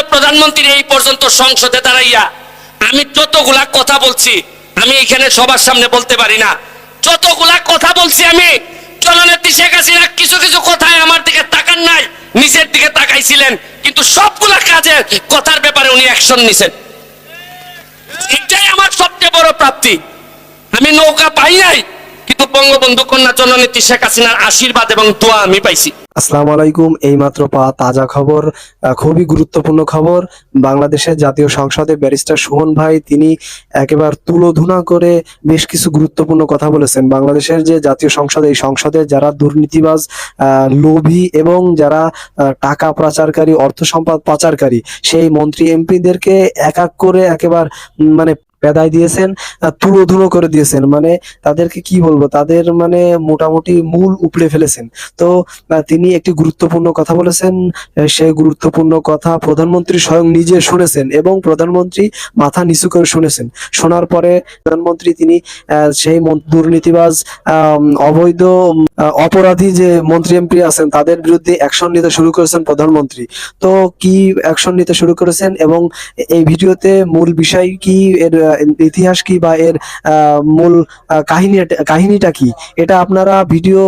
মাননীয় প্রধানমন্ত্রী এই পর্যন্ত সংসদে দাঁড়াইয়া আমি যতগুলা কথা বলছি, আমি এখানে সবার সামনে বলতে পারি না। যতগুলা কথা বলছি আমি, জননেত্রী শেখ হাসিনা কিছু কিছু কথায় আমার দিকে তাকান নাই নিচের দিকে তাকাইছিলেন, কিন্তু সবগুলা কাজের কথার ব্যাপারে উনি অ্যাকশন নিছেন। এটাই আমার সবচেয়ে বড় প্রাপ্তি। আমি নৌকা পাই নাই বঙ্গবন্ধু কন্যা জননেত্রী শেখ হাসিনার আশীর্বাদ এবং দোয়া আমি পাইছি। আসসালামু আলাইকুম পাওয়া তাজা খবর খুবই গুরুত্বপূর্ণ খবর। বাংলাদেশের জাতীয় সংসদে ব্যারিস্টার ভাই, তিনি তুলোধুনা করে বেশ কিছু গুরুত্বপূর্ণ কথা বলেছেন। বাংলাদেশের যে জাতীয় সংসদ, এই সংসদে যারা দুর্নীতিবাজ লোভী এবং যারা টাকা পাচারকারী অর্থ সম্পদ পাচারকারী সেই মন্ত্রী এমপিদেরকে এক এক করে একেবারে মানে পেদায় দিয়েছেন আহ, তুলোধুনো করে দিয়েছেন। মানে তাদেরকে কি বলব? তাদের মানে মোটামুটি মূল উপড়ে ফেলেছেন। তো তিনি একটি গুরুত্বপূর্ণ কথা বলেছেন। সেই গুরুত্বপূর্ণ কথা প্রধানমন্ত্রী স্বয়ং নিজে শুনেছেন এবং প্রধানমন্ত্রী মাথা নিচু করে শুনেছেন। শোনার পরে প্রধানমন্ত্রী তিনি সেই দুর্নীতিবাজ অবৈধ অপরাধী যে মন্ত্রী এমপি আছেন তাদের বিরুদ্ধে অ্যাকশন নিতে শুরু করেছেন প্রধানমন্ত্রী। তো কি অ্যাকশন নিতে শুরু করেছেন এবং এই ভিডিওতে মূল বিষয় কি? এর ইতিহাস কি বা এর মূল কাহিনী, কাহিনীটা কি? এটা আপনারা ভিডিও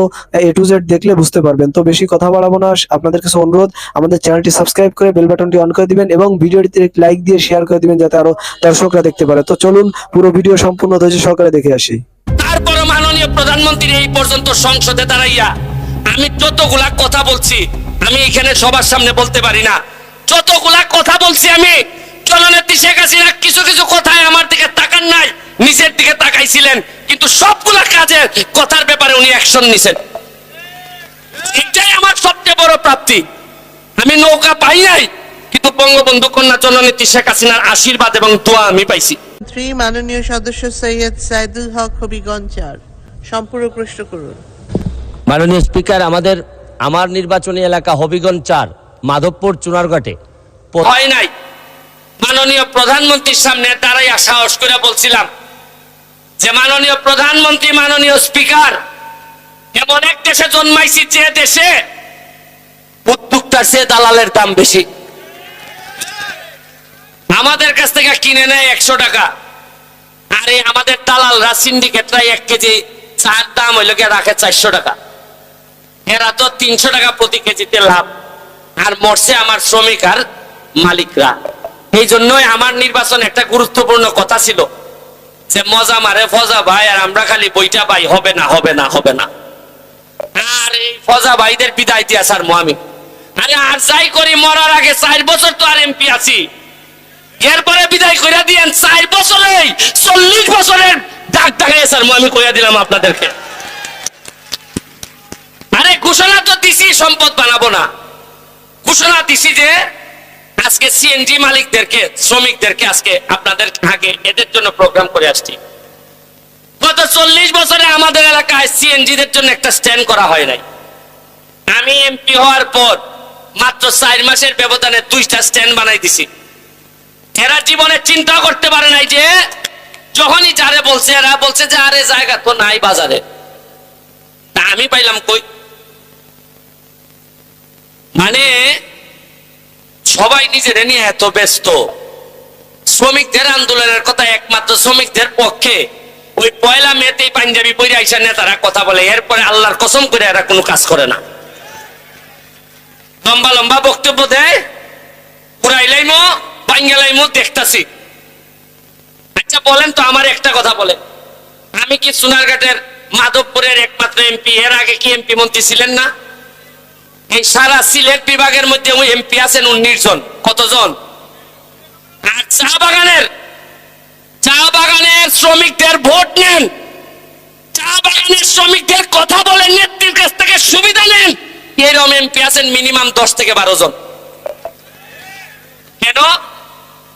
এ টু জেড দেখলে বুঝতে পারবেন। তো বেশি কথা বাড়াবো না। আপনাদের কাছে অনুরোধ, আমাদের চ্যানেলটি সাবস্ক্রাইব করে বেল বাটনটি অন করে দিবেন এবং ভিডিওটিতে লাইক দিয়ে শেয়ার করে দিবেন যাতে আরও দর্শকরা দেখতে পারে। তো চলুন, পুরো ভিডিও সম্পূর্ণ ধৈর্য সহকারে দেখে আসি। তারপরে মাননীয় প্রধানমন্ত্রী এই পর্যন্ত সংসদে দাঁড়াইয়া আমি যতগুলা কথা বলছি, আমি এখানে সবার সামনে বলতে পারি না। যতগুলা কথা বলছি আমি জননেত্রী শেখ হাসিনা কিছু কিছু কথায় আমার দিকে তাকান নাই নিচের দিকে তাকাইছিলেন কিন্তু সবগুলা কাজের কথার ব্যাপারে উনি অ্যাকশন নিছেন। এটাই আমার সবচেয়ে বড় প্রাপ্তি। আমি নৌকা পাই নাই কিন্তু বঙ্গবন্ধু কন্যা জননেত্রী শেখ হাসিনার আশীর্বাদ এবং দোয়া আমি পাইছি। মন্ত্রী মাননীয় সদস্য সৈয়দ সাইদুল হক হবিগঞ্জ চার সম্পূর্ণ প্রশ্ন করুন। মাননীয় স্পিকার আমাদের আমার নির্বাচনী এলাকা হবিগঞ্জ চার মাধবপুর চুনারঘাটে হয় নাই। মাননীয় প্রধানমন্ত্রীর সামনে দাঁড়াইয়া সাহস করে বলছিলাম যে মাননীয় প্রধানমন্ত্রী মাননীয় স্পিকার এমন এক দেশে জন্মাইছি যে দেশে উদ্যোক্তার চেয়ে দালালের দাম বেশি। আমাদের কাছ থেকে কিনে নেয় একশো টাকা। আরে আমাদের দালালরা সিন্ডিকেটরা এক কেজি চার দাম হইল গিয়ে রাখে চারশো টাকা। এরা তো তিনশো টাকা প্রতি কেজিতে লাভ। আর মরছে আমার শ্রমিক আর মালিকরা। এই জন্যই আমার নির্বাচন একটা গুরুত্বপূর্ণ কথা ছিল যে মজা মারে, ফজা ভাই, আর আমরা খালি বইটা পাই, হবে না হবে না হবে না। আর এই ফজা ভাইদের বিদায় দিয়া স্যার আমি। আরে আর যাই করি, মরার আগে চার বছর তো আর এমপি আছি। এরপরে বিদায় কইরা দিয়েন, চার বছরেই, চল্লিশ বছরের ডাক ডাকাই স্যার আমি, কইয়া দিলাম আপনাদেরকে। আরে ঘোষণা তো দিছি, সম্পদ বানাবো না। ঘোষণা দিছি যে আজকে সিএনজি মালিকদেরকে, শ্রমিকদেরকে আজকে আপনাদের আগে এদের জন্য প্রোগ্রাম করে আসছি। গত চল্লিশ বছরে আমাদের এলাকায় সিএনজিদের জন্য একটা স্ট্যান্ড করা হয় নাই। আমি এমপি হওয়ার পর মাত্র চার মাসের ব্যবধানে দুইটা স্ট্যান্ড বানাই দিছি। এরা জীবনে চিন্তা করতে পারে নাই যে, যখনই যারে বলছে, এরা বলছে যে, আরে, জায়গা তো নাই বাজারে। তা আমি পাইলাম কই? মানে সবাই নিজের নিয়ে এত ব্যস্ত। শ্রমিকদের আন্দোলনের কথা একমাত্র শ্রমিকদের পক্ষে। ওই পয়লা মেতেই পাঞ্জাবি পরে আইসা নেতারা কথা বলে, এরপরে আল্লাহর কসম করে এরা কোনো কাজ করে না। লম্বা লম্বা বক্তব্য দেয় পুরাইলাইমো বাঙ্গালাইমো দেখতাছি। আচ্ছা বলেন তো আমার একটা কথা বলেন আমি কি সোনারঘাটের মাধবপুরের একমাত্র এমপি, এর আগে কি এমপি মন্ত্রী ছিলেন না? এই সারা সিলেট বিভাগের মধ্যে ওই এমপি আছেন উনিশ জন। কতজন? আর চা বাগানের চা বাগানের শ্রমিকদের ভোট নেন। চা বাগানের শ্রমিকদের কথা বলেন নেত্রীর কাছ থেকে সুবিধা নেন। এরকম এমপি আছেন মিনিমাম দশ থেকে বারো জন। কেন?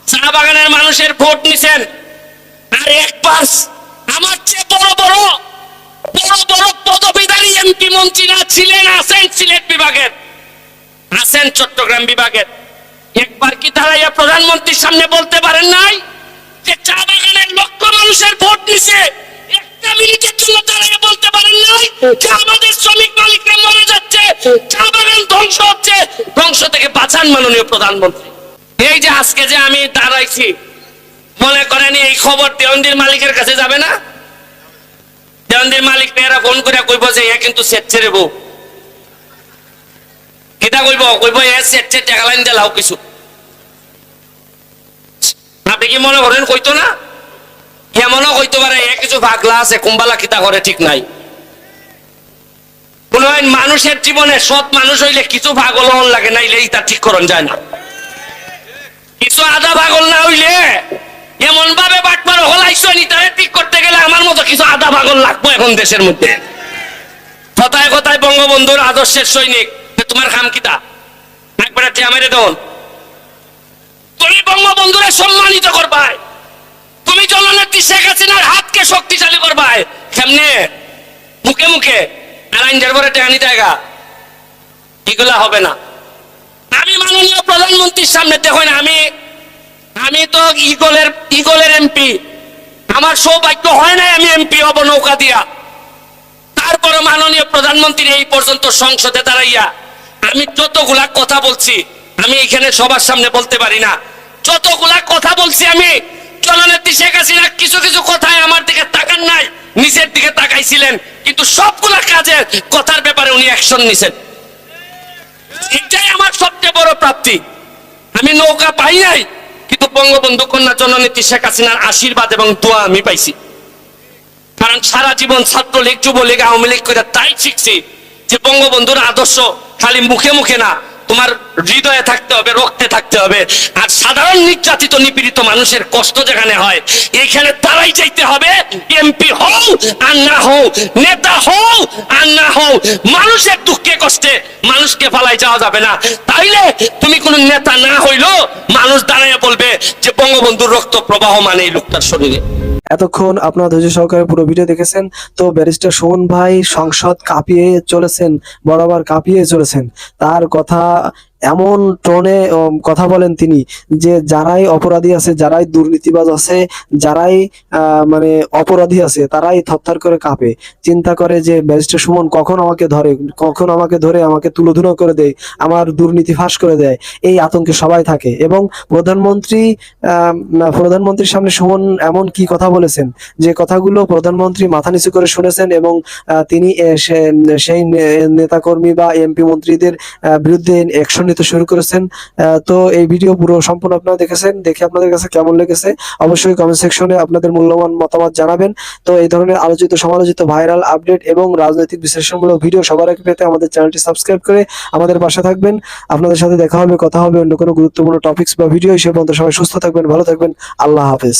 চা বাগানের মানুষের ভোট নিছেন। আর এক পাশ আমার চেয়ে বড় বড় বড় বড় পদবিধারী এমপি মন্ত্রীরা ছিলেন, আছেন সিলেট বিভাগের। আছেন চট্টগ্রাম বিভাগের। একবার কি দাঁড়াইয়া প্রধানমন্ত্রীর সামনে বলতে পারেন নাই যে চা বাগানের লক্ষ মানুষের ভোট নিছে? একটা মিনিটের জন্য দাঁড়াইয়া বলতে পারেন নাই যে আমাদের শ্রমিক মালিকরা মরে যাচ্ছে, চা বাগান ধ্বংস হচ্ছে। ধ্বংস থেকে বাঁচান মাননীয় প্রধানমন্ত্রী। এই যে আজকে যে আমি দাঁড়াইছি, মনে করেন এই খবর দেওয়ানদির মালিকের কাছে যাবে না? দেওয়ানদির মালিক মেয়েরা ফোন করে কইব যে, এ কিন্তু সেট ছেড়ে বউ। কিতা কইব? কইব, এ সেট ছেড়ে টাকা লাইন দিলাও কিছু। আপনি কি মনে করেন, কইতো না? এমনও কইতে পারে, এ কিছু ভাগলা আছে, কুম্বালা কিতা করে, ঠিক নাই। কোন মানুষের জীবনে সৎ মানুষ হইলে কিছু হন লাগে, নাইলে ইটা ঠিক করন যায় না। কিছু আধা ভাগল না হইলে এমন ভাবে বাটপার হলাইছো নি তারে ঠিক করতে গেলে আমার আধা ভাগল লাগবো এখন দেশের মধ্যে। কথায় কথায় বঙ্গবন্ধুর আদর্শের সৈনিক তোমার খাম কিতা? একবারে টিয়া মেরে দেন তুমি বঙ্গবন্ধুরে সম্মানিত করবাই। তুমি জননেত্রী শেখ হাসিনার হাতকে শক্তিশালী করবাই। কেমনে? মুখে মুখে। আর আইনজার পরে টেহানি জায়গা এগুলা হবে না। আমি মাননীয় প্রধানমন্ত্রীর সামনে, দেখুন আমি আমি তো ইগলের ইগলের এমপি। আমার সৌভাগ্য হয় নাই আমি এমপি হব নৌকা দিয়া। তারপরে মাননীয় প্রধানমন্ত্রী এই পর্যন্ত সংসদে দাঁড়াইয়া আমি যতগুলা কথা বলছি, আমি এখানে সবার সামনে বলতে পারি না। যতগুলা কথা বলছি আমি, জননেত্রী শেখ হাসিনা কিছু কিছু কথায় আমার দিকে তাকান নাই, নিচের দিকে তাকাইছিলেন, কিন্তু সবগুলা কাজের কথার ব্যাপারে উনি অ্যাকশন নিছেন। এটাই আমার সবচেয়ে বড় প্রাপ্তি। আমি নৌকা পাই নাই কিন্তু বঙ্গবন্ধু কন্যা জননেত্রী শেখ হাসিনার আশীর্বাদ এবং দোয়া আমি পাইছি। কারণ সারা জীবন ছাত্রলীগ, যুবলীগ, আওয়ামী লীগ করে তাই শিখছি যে বঙ্গবন্ধুর আদর্শ খালি মুখে মুখে না তোমার হৃদয়ে থাকতে হবে, রক্তে থাকতে হবে। আর সাধারণ নির্যাতিত, নিপীড়িত মানুষের কষ্ট যেখানে হয় এইখানে তারাই চাইতে হবে এমপি হও আর না হও, নেতা হও আর না হও। মানুষের দুঃখে কষ্টে মানুষকে ফালাই যাওয়া যাবে না। তাইলে তুমি কোন নেতা না হইল মানুষ দাঁড়ায় বলবে যে, বঙ্গবন্ধুর রক্ত প্রবাহ মানে এই লোকটার শরীরে। এতক্ষণ আপনারা ধৈর্য সহকারে পুরো ভিডিও দেখেছেন। তো ব্যারিস্টার সোহন ভাই সংসদ কাঁপিয়ে চলেছেন, বরাবর কাঁপিয়ে চলেছেন। তার কথা এমন টোনে কথা বলেন তিনি যে যারাই অপরাধী আছে, যারাই দুর্নীতিবাজ আছে, যারাই মানে অপরাধী আছে, তারাই থরথর করে কাঁপে। চিন্তা করে যে, ব্যারিস্টার সুমন, কখন আমাকে ধরে, কখন আমাকে ধরে আমাকে তুলোধুনো করে দেয়, আমার দুর্নীতি ফাঁস করে দেয়? এই আতঙ্কে সবাই থাকে। এবং প্রধানমন্ত্রী প্রধানমন্ত্রীর সামনে সুমন এমন কি কথা বলেছেন? যে কথাগুলো প্রধানমন্ত্রী মাথা নিচু করে শুনেছেন এবং তিনি সেই নেতাকর্মী বা এমপি মন্ত্রীদের বিরুদ্ধে অ্যাকশন নিতে শুরু করেছেন। তো এই ভিডিও পুরো সম্পূর্ণ আপনারা দেখেছেন। দেখে আপনাদের কাছে কেমন লেগেছে? অবশ্যই কমেন্ট সেকশনে আপনাদের মূল্যবান মতামত জানাবেন। তো এই ধরনের আলোচিত, সমালোচিত ভাইরাল আপডেট এবং রাজনৈতিক বিশ্লেষণমূলক ভিডিও সবার আগে পেতে আমাদের চ্যানেলটি সাবস্ক্রাইব করে আমাদের পাশে থাকবেন। আপনাদের সাথে দেখা হবে, কথা হবে অন্য কোনো গুরুত্বপূর্ণ টপিকস বা ভিডিও সে পর্যন্ত সবাই সুস্থ থাকবেন, ভালো থাকবেন। আল্লাহ হাফেজ।